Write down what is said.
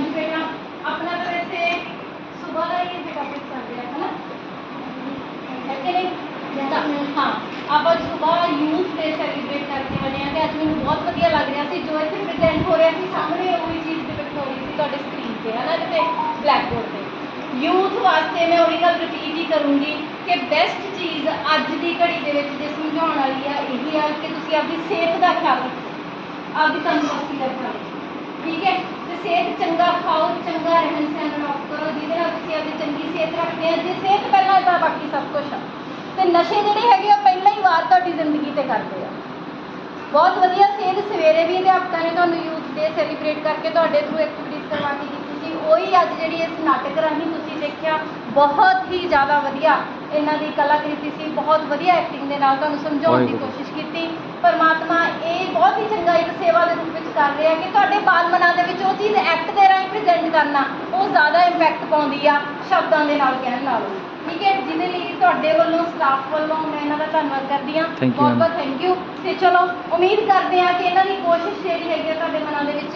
ਹਾਂਜੀ ਬੇਟਾ ਆਪਣਾ ਤਾਂ ਵੈਸੇ ਸਵੇਰ ਦਾ ਹੀ ਇਹ ਟੌਪਿਕ ਚੱਲ ਰਿਹਾ ਹੈ ਨਾ ਹੈ ਕਿ ਨਹੀਂ? ਆਪਾਂ ਸਵੇਰ ਯੂਥ ਡੇ ਸੈਲੀਬ੍ਰੇਟ ਕਰਕੇ ਬਣੇ ਆ ਤੇ ਅੱਜ ਮੈਨੂੰ ਬਹੁਤ ਵਧੀਆ ਲੱਗ ਰਿਹਾ ਸੀ, ਜੋ ਇੱਥੇ ਪ੍ਰੈਜ਼ੈਂਟ ਹੋ ਰਿਹਾ ਸੀ, ਸਾਹਮਣੇ ਉਹੀ ਚੀਜ਼ ਡਿਪਿਕਟ ਹੋ ਰਹੀ ਸੀ ਤੁਹਾਡੇ ਸਕਰੀਨ ਤੇ ਹੈ ਨਾ ਬਲੈਕ ਬੋਰਡ ਤੇ। ਯੂਥ ਵਾਸਤੇ ਮੈਂ ਉਹੀ ਗੱਲ ਰਿਪੀਟ ਹੀ ਕਰੂੰਗੀ ਕਿ ਬੈਸਟ ਚੀਜ਼ ਅੱਜ ਦੀ ਘੜੀ ਦੇ ਵਿੱਚ ਜੇ ਸਮਝਾਉਣ ਵਾਲੀ ਆ, ਇਹੀ ਆ ਕਿ ਤੁਸੀਂ ਆਪਣੀ ਸਿਹਤ ਦਾ ਖਿਆਲ ਰੱਖੋ। ਆਪਦੀ ਤੰਦਰੁਸਤੀ ਦਾ ਖਿਆਲ ਠੀਕ ਹੈ? ਤੇ ਸਿਹਤ ਚੰਗਾ ਖਾਓ ਚੰਗਾ ਰਹਿਣ ਸਹਿਣ ਅਡਾਪਟ ਕਰੋ ਜਿਹਦੇ ਨਾਲ ਤੁਸੀਂ ਆਪਣੀ ਚੰਗੀ ਸਿਹਤ ਰੱਖਦੇ ਆ ਜੇ ਸਿਹਤ ਪਹਿਲਾਂ ਤਾਂ ਬਾਕੀ ਸਭ ਕੁਝ ਆ। ਤੇ ਨਸ਼ੇ ਜਿਹੜੇ ਹੈਗੇ ਆ ਪਹਿਲਾਂ ਹੀ ਵਾਰ ਤੁਹਾਡੀ ਜ਼ਿੰਦਗੀ ਤੇ ਕਰਦੇ ਆ। ਬਹੁਤ ਵਧੀਆ ਸੇਧ ਸਵੇਰੇ ਵੀ ਅਧਿਆਪਕਾਂ ਨੇ ਤੁਹਾਨੂੰ ਯੂਥ ਡੇ ਸੈਲੀਬ੍ਰੇਟ ਕਰਕੇ ਤੁਹਾਡੇ ਥਰੂ ਐਕਟੀਵਿਟੀਜ਼ ਕਰਵਾ ਕੇ ਕੀਤੀ ਸੀ। ਉਹੀ ਅੱਜ ਜਿਹੜੀ ਇਸ ਨਾਟਕ ਰਾਹੀਂ ਤੁਸੀਂ ਦੇਖਿਆ ਬਹੁਤ ਹੀ ਜ਼ਿਆਦਾ ਵਧੀਆ ਇਹਨਾਂ ਦੀ ਕਲਾਕ੍ਰਿਤੀ ਸੀ ਬਹੁਤ ਵਧੀਆ ਐਕਟਿੰਗ ਦੇ ਨਾਲ ਤੁਹਾਨੂੰ ਸਮਝਾਉਣ ਦੀ। ਕੋਸ਼ਿਸ਼ ਕੀਤੀ ਪਰਮਾਤਮਾ ਇਹ ਬਹੁਤ ਹੀ ਚੰਗਾ ਇੱਕ ਸੇਵਾ ਦੇ ਰਿਹਾ ਕਿ ਤੁਹਾਡੇ ਬਾਲ ਮਨਾਂ ਦੇ ਵਿੱਚ ਉਹ ਚੀਜ਼ ਐਕਟ ਦੇ ਰਾਹੀਂ ਪ੍ਰੈਜ਼ੈਂਟ ਕਰਨਾ ਉਹ ਜ਼ਿਆਦਾ ਇੰਪੈਕਟ ਪਾਉਂਦੀ ਆ ਸ਼ਬਦਾਂ ਦੇ ਨਾਲ ਕਹਿਣ ਨਾਲੋਂ। ਠੀਕ ਹੈ ਜਿਹਦੇ ਲਈ ਤੁਹਾਡੇ ਵੱਲੋਂ ਸਟਾਫ ਵੱਲੋਂ ਮੈਂ ਇਹਨਾਂ ਦਾ ਧੰਨਵਾਦ ਕਰਦੀ you, ਬਹੁਤ. ਬਹੁਤ ਥੈਂਕ ਯੂ ਤੇ ਚਲੋ ਉਮੀਦ ਕਰਦੇ ਹਾਂ ਕਿ ਇਹਨਾਂ ਦੀ ਕੋਸ਼ਿਸ਼ ਜਿਹੜੀ ਹੈਗੀ ਆ ਤੁਹਾਡੇ ਮਨਾਂ ਦੇ ਵਿੱਚ